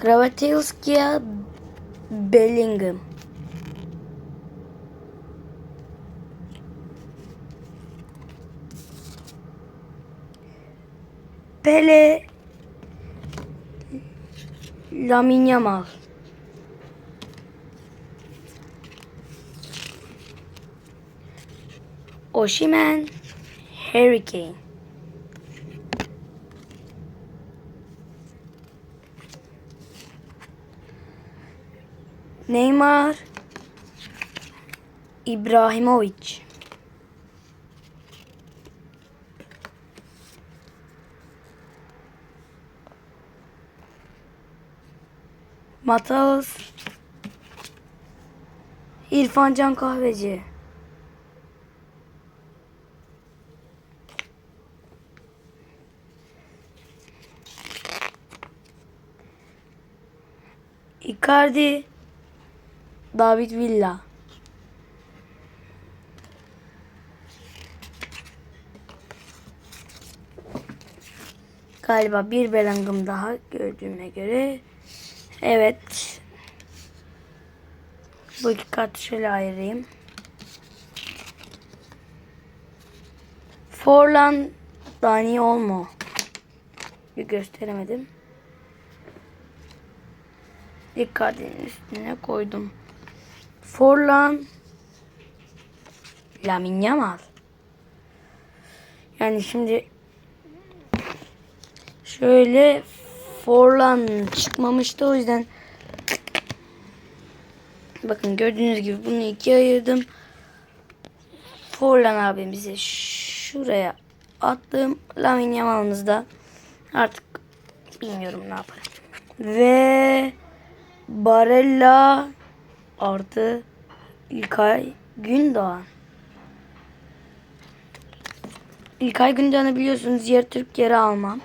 Kravatelskaya Bellingham. Pele Lamine Yamal. Oshiman Harry Neymar İbrahimovic. Mateus İrfan Can Kahveci. Icardi David Villa. Galiba bir Bellingham daha gördüğüme göre. Evet. Bu iki kartı şöyle ayırayım. Forlan Dani Olmo. Bir gösteremedim. Icardi'nin üstüne koydum. Forlan Lamine Yamal. Yani şimdi şöyle Forlan çıkmamıştı o yüzden bakın gördüğünüz gibi bunu ikiye ayırdım. Forlan abimizi şuraya attım. Lamine Yamal'ımız da artık bilmiyorum ne yaparım. Ve Barella artı İlkay Gündoğan. İlkay Gündoğan'ı biliyorsunuz yer Türk yeri Alman.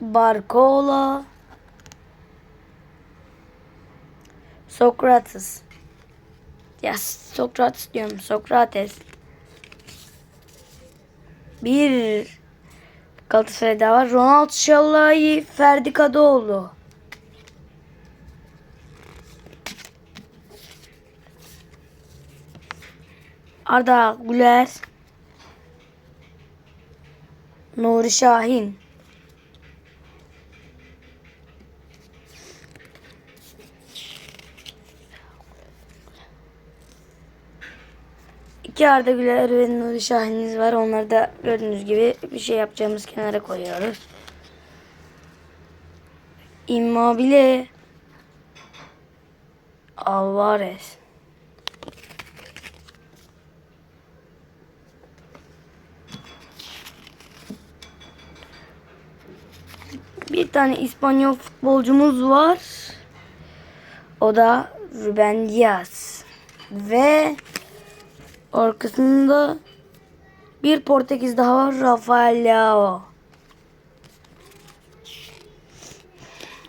Barcola Sokrates Ya Sokrates diyorum. Sokrates. Bir Galatasaray'da var. Ronald Şallayi Ferdi Kadıoğlu. Arda Güler. Nuri Şahin. İki Arda Güler ve Nuri Şahin'imiz var. Onları da gördüğünüz gibi bir şey yapacağımız kenara koyuyoruz. Immobile Alvarez Bir tane İspanyol futbolcumuz var. O da Ruben Diaz. Ve arkasında bir Portekiz daha var. Rafael Leao.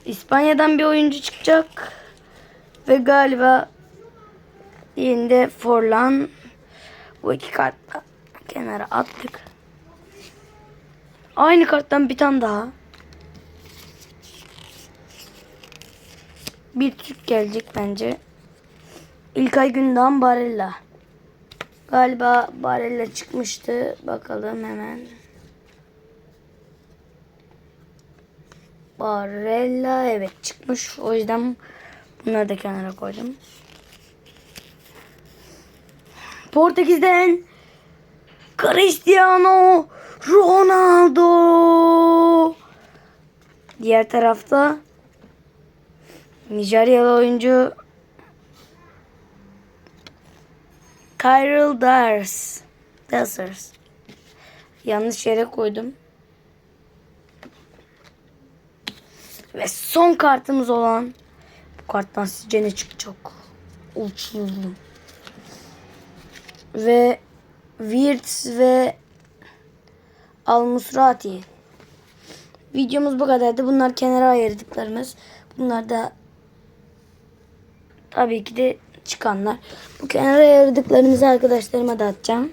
İspanya'dan bir oyuncu çıkacak. Ve galiba diğerinde Forlan. Bu iki kartla kenara attık. Aynı karttan bir tane daha. Bir Türk gelecek bence. İlkay Gündoğan Barella. Galiba Barella çıkmıştı. Bakalım hemen. Barella evet çıkmış. O yüzden bunları da kenara koydum. Portekiz'den Cristiano Ronaldo. Diğer tarafta Nijeryalı oyuncu Kyril Dars. Darsers. Yanlış yere koydum. Ve son kartımız olan bu karttan sizce ne çıkacak? Uçurum. Ve Wirtz ve Al Musrati. Videomuz bu kadardı. Bunlar kenara ayırdıklarımız. Bunlar da tabii ki de çıkanlar. Bu kenara ayırdıklarımızı arkadaşlarıma dağıtacağım.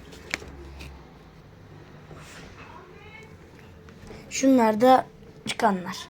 Şunlar da çıkanlar.